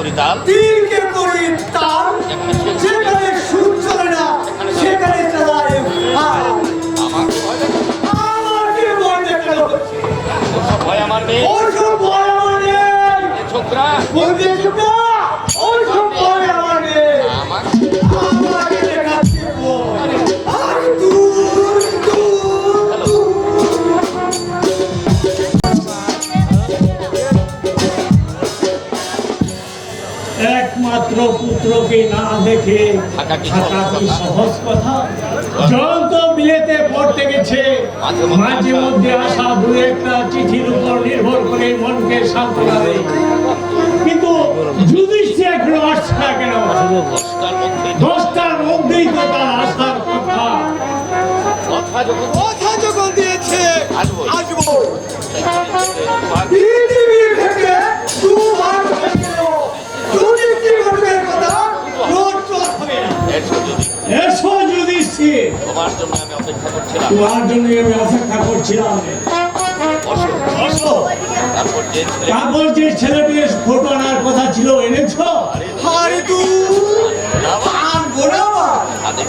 করি তাল। তীরকে করি তাল। যেখানে সুর চলে না সেখানে চালায় আমার আমাকে ভয় দেখাল। ভয় আমার নেই। ভয় আমার নেই। ছোকরা। পুত্রকে না দেখে থাকা কি সহজ কথা? জয়ন্ত বিলেতে পড়তে গেছে মাঝে মধ্যে আসা। দু একটা চিঠির উপর নির্ভর করে মনকে সান্ত্বনা দেয়। কিন্তু যুধিষ্ঠির এখনও আসছে না কেন? দশটার দশটার মধ্যেই তো তার আসার কথা। কথা যখন কথা যখন করছিলাম। তোমার জন্য আমি অপেক্ষা করছিলাম। তারপর যে ছেলে তারপর যে ছেলেটির ফটো আনার কথা ছিল এনেছো? হারি তুই আনব না আবার।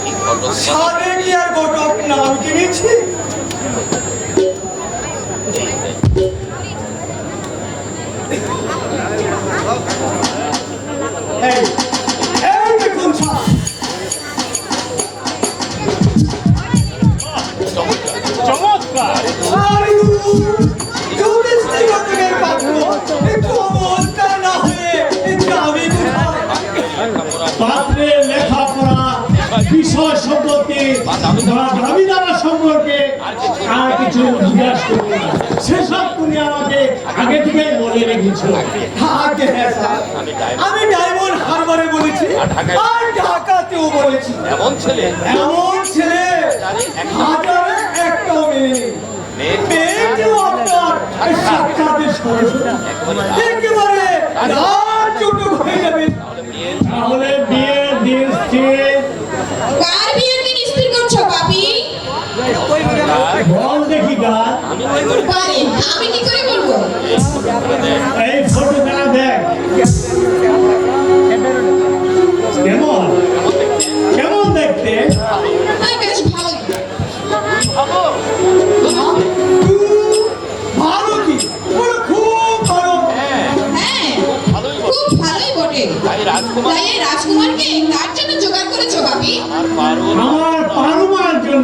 কি ফটো সারে কি আর ঘটক নাম কিনেছি। এই পাত্র একটু অবস্থান না একটু আমি কোথায় পাত্রে লেখাপড়া বিষয় সম্পর্কে দাবি দাবা সম্পর্কে আর কিছু জিজ্ঞাসা করবে না সেসব তুমি আমাকে আগে থেকেই বলে রেখেছো। আগে হ্যাঁ স্যার। আমি। ডায়মন্ড হারবারে বলেছি আর আর ঢাকাতেও বলেছি। এমন ছেলে। এমন ছেলে। হাজারে একটা বল দেখি গান আমি কি করি পারে। আমি কি করে বলব? এই ফটো কেনা দেখ। কেমন? কেমন দেখতে? বেশ ভালো। ভালো ভালো কি খুব ভালো। হ্যাঁ হ্যাঁ ভালোই বল খুব ভালোই বটে রাজকুমার রাজকুমারকে কার জন্য জোগাড় করেছ বাপি আমার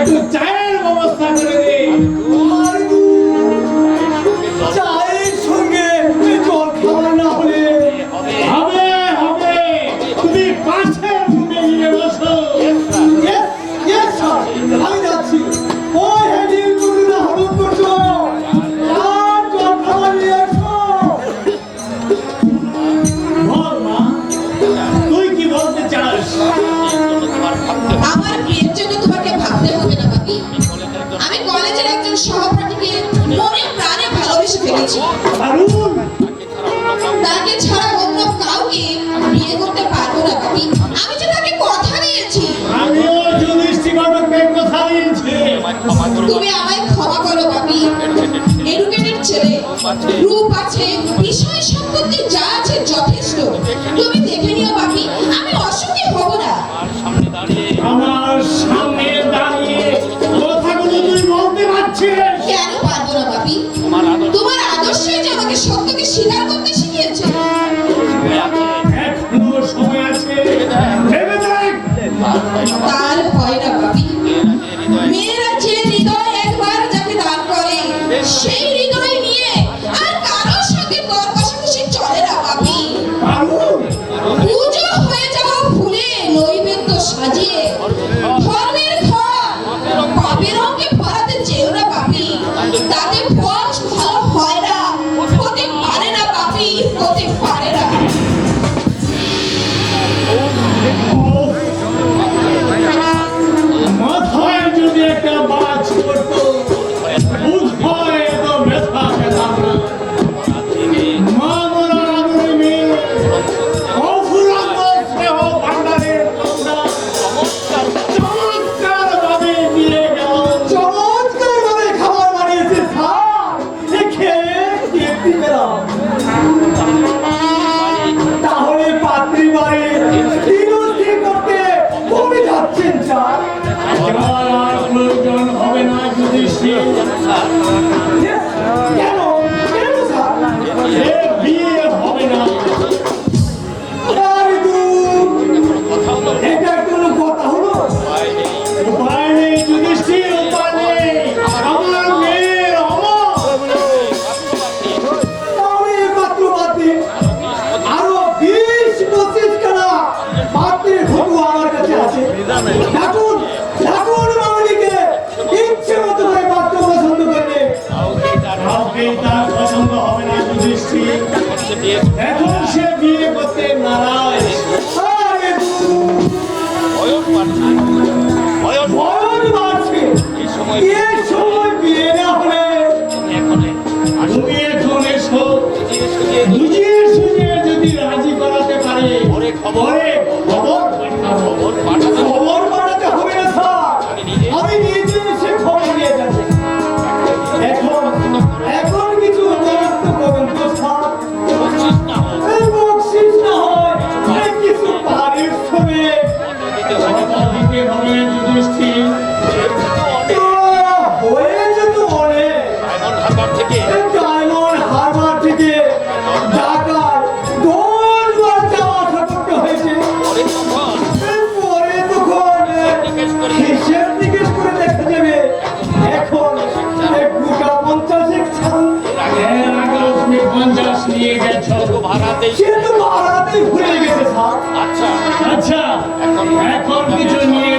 একটু বাইরে তাকে ছাড়া অন্য কাউকে তাকে ছাড়া অন্য কাউকে বিয়ে করতে পারব না বাপি। আমি যে তাকে কথা দিয়েছি। আমিও যুধিষ্ঠির কথা দিয়েছি। আমায় ক্ষমা করো তুমি আমায় ক্ষমা করো বাপি। এডুকেটেড ছেলে। রূপ আছে বিষয় সম্পত্তি যা আছে যথেষ্ট। তুমি দেখে নিও বাপি আমি অসুখী হব না। আমার দাঁড়িয়ে আমার সামনে দাঁড়িয়ে কথাগুলো তুই বলতে পারছিস se vocês পঞ্চাশ নিয়ে যাচ্ছ সে তো ভাড়াতে ঘুরে গেছে আচ্ছা। আচ্ছা। এখন কিছু নিয়ে